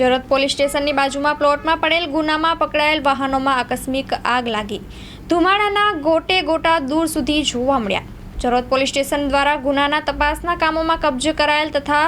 Jarod police સ્ટેશનની બાજુમાં પ્લોટમાં પડેલ ગુનામાં પકડાયેલ વાહનોમાં આકસ્મિક આગ લાગી. ધુમાડાના ગોટે ગોટા દૂર સુધી જોવા મળ્યા. જરોદ પોલીસ સ્ટેશન દ્વારા ગુનાના તપાસના કામોમાં કબજે કરાયેલ તથા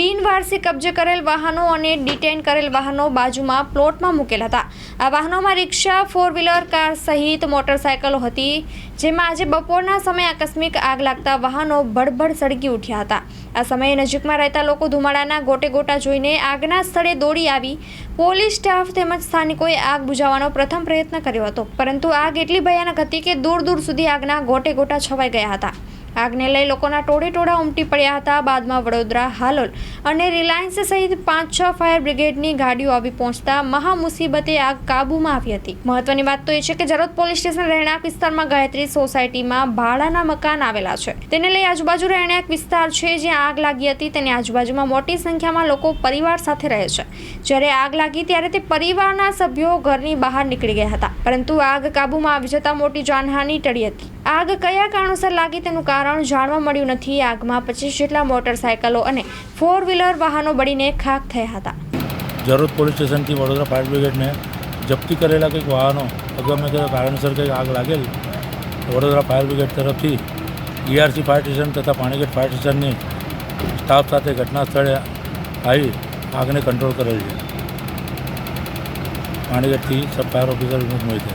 બિનવારસી કબજે કરેલ વાહનો અને ડિટેન કરેલ વાહનો બાજુમાં પ્લોટમાં મૂકેલ હતા. આ વાહનોમાં રિક્ષા ફોર વ્હીલર કાર સહિત મોટરસાયકલો હતી, જેમાં આજે બપોરના સમયે આકસ્મિક આગ લાગતા વાહનો ભડભડ સળગી ઉઠ્યા હતા. આ સમયે નજીકમાં રહેતા લોકો ધુમાડાના ગોટે ગોટા જોઈને આગના સ્થળે દોડી આવી પોલીસ સ્ટાફ તેમજ સ્થાનિકોએ આગ બુઝાવવાનો પ્રથમ પ્રયત્ન કર્યો હતો. પરંતુ આગ એટલી ભયાનક હતી કે દૂર દૂર સુધી આગના ગોટે ગોટા છવાઈ ગયા હતા. આગને લઈ લોકોના ટોળે ટોળા ઉમટી પડ્યા હતા. બાદમાં વડોદરા, હાલોલ અને રિલાયન્સ સહિત પાંચ છ ફાયર બ્રિગેડની ગાડીઓ આવી પહોંચતા મહા મુસીબતે આગ કાબૂમાં આવી હતી. મહત્વની વાત તો એ છે કે જરોદ પોલીસ સ્ટેશન રહેણાંક વિસ્તારમાં ગાયત્રી સોસાયટીમાં ભાડાના મકાન આવેલા છે. તેને લઈ આજુબાજુ રહેણાંક વિસ્તાર છે જ્યાં આગ લાગી હતી. તેની આજુબાજુમાં મોટી સંખ્યામાં લોકો પરિવાર સાથે રહે છે. જ્યારે આગ લાગી ત્યારે તે પરિવારના સભ્યો ઘરની બહાર નીકળી ગયા હતા. પરંતુ આગ કાબૂમાં આવી જતા મોટી જાનહાની ટળી હતી. આગ કયા કારણોસર લાગી તેનું કારણ જાણવા મળ્યું નથી. આગમાં પચીસ જેટલા મોટરસાયકલો અને ફોર વ્હીલર વાહનો બળીને ખાખ થયા હતા. જરૂર પોલીસ સ્ટેશનથી વડોદરા ફાયર બ્રિગેડને જપ્તી કરેલા કંઈક વાહનો અગમે તે કારણસર કંઈક આગ લાગેલ, વડોદરા ફાયર બ્રિગેડ તરફથી ઈઆરસી ફાયર સ્ટેશન તથા પાણીગેટ ફાયર સ્ટેશનની સ્ટાફ સાથે ઘટના સ્થળે આવી આગને કંટ્રોલ કરેલ છે. પાણીગઢથી sub fire officer Vinod Mohite.